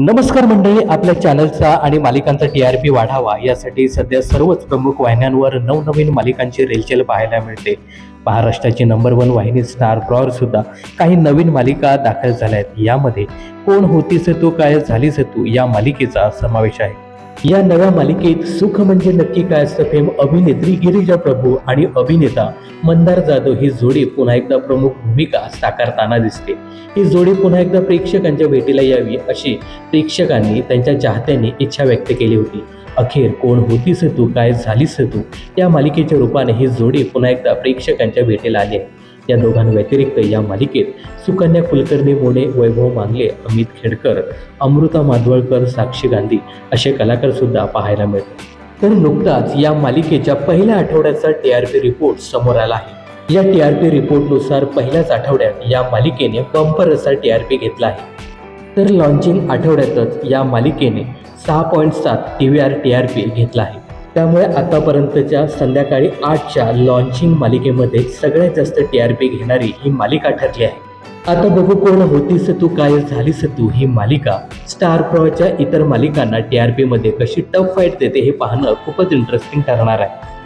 नमस्कार मंडळी आपल्या चॅनलचा आणि मालिकांचा टी आर पी वाढावा यासाठी सध्या सर्वच प्रमुख वाहिन्यांवर नवनवीन मालिकांची रेलचेल पाहायला मिळते. महाराष्ट्राची नंबर वन वाहिनी स्टार प्रॉवर सुद्धा काही नवीन मालिका दाखल झाल्या आहेत. यामध्ये कोण होतीस तू काय झालीस तू या मालिकेचा समावेश आहे. या नव्या मालिकेत सुख म्हणजे नक्की काय असतं फेम अभिनेत्री गिरिजा प्रभू आणि अभिनेता मंदार जाधव ही जोडी पुन्हा एकदा प्रमुख भूमिका साकारताना दिसते. ही जोडी पुन्हा एकदा प्रेक्षकांच्या भेटीला यावी अशी प्रेक्षकांनी त्यांच्या चाहत्यांनी इच्छा व्यक्त केली होती. अखेर कोण होतीस तू? काय झालीस तू? या मालिकेच्या रूपाने ही जोडी पुन्हा एकदा प्रेक्षकांच्या भेटीला आली आहे. या दोघांव्यतिरिक्त या मालिकेत सुकन्या कुलकर्णी मोने वैभव मांगले अमित खेडकर अमृता माधवळकर साक्षी गांधी असे कलाकार सुद्धा पाहायला मिळतात. तर नुकताच या मालिकेच्या पहिल्या आठवड्याचा टी आर पी रिपोर्ट समोर आला आहे. या टी आर पी रिपोर्टनुसार पहिल्याच आठवड्यात या मालिकेने बंपर असा टी आर पी घेतला आहे. तर लॉन्चिंग आठवड्यातच या मालिकेने सहा पॉईंट सात T V R T R P घेतला आहे. त्यामुळे आतापर्यंतच्या संध्याकाळी आठच्या लॉन्चिंग मालिकेमध्ये सगळ्यात जास्त टी आर पी घेणारी ही मालिका ठरली आहे. आता बघू कोण होतीस तू काय झालीस तू ही मालिका. स्टार प्रॉच्या इतर मालिकांना टी आर पीमध्ये कशी टफ फाईट देते हे पाहणं खूपच इंटरेस्टिंग ठरणार आहे.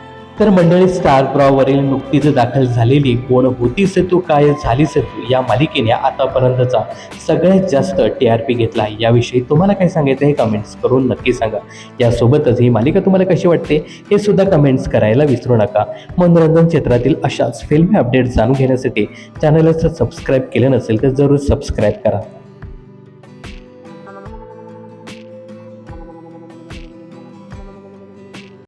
तर मंडळी स्टार प्रॉवरील नुकतीच दाखल झालेली कोण होतीस तू काय झालीस तू या मालिकेने आतापर्यंतचा सगळ्यात जास्त टी आर पी घेतला. आहे याविषयी तुम्हाला काय सांगायचं हे कमेंट्स करून नक्की सांगा. यासोबतच ही मालिका तुम्हाला कशी वाटते हे सुद्धा कमेंट्स करायला विसरू नका. मनोरंजन क्षेत्रातील अशाच फिल्मी अपडेट जाणून घेण्यासाठी चॅनलला सबस्क्राईब केलं नसेल तर जरूर सबस्क्राईब करा.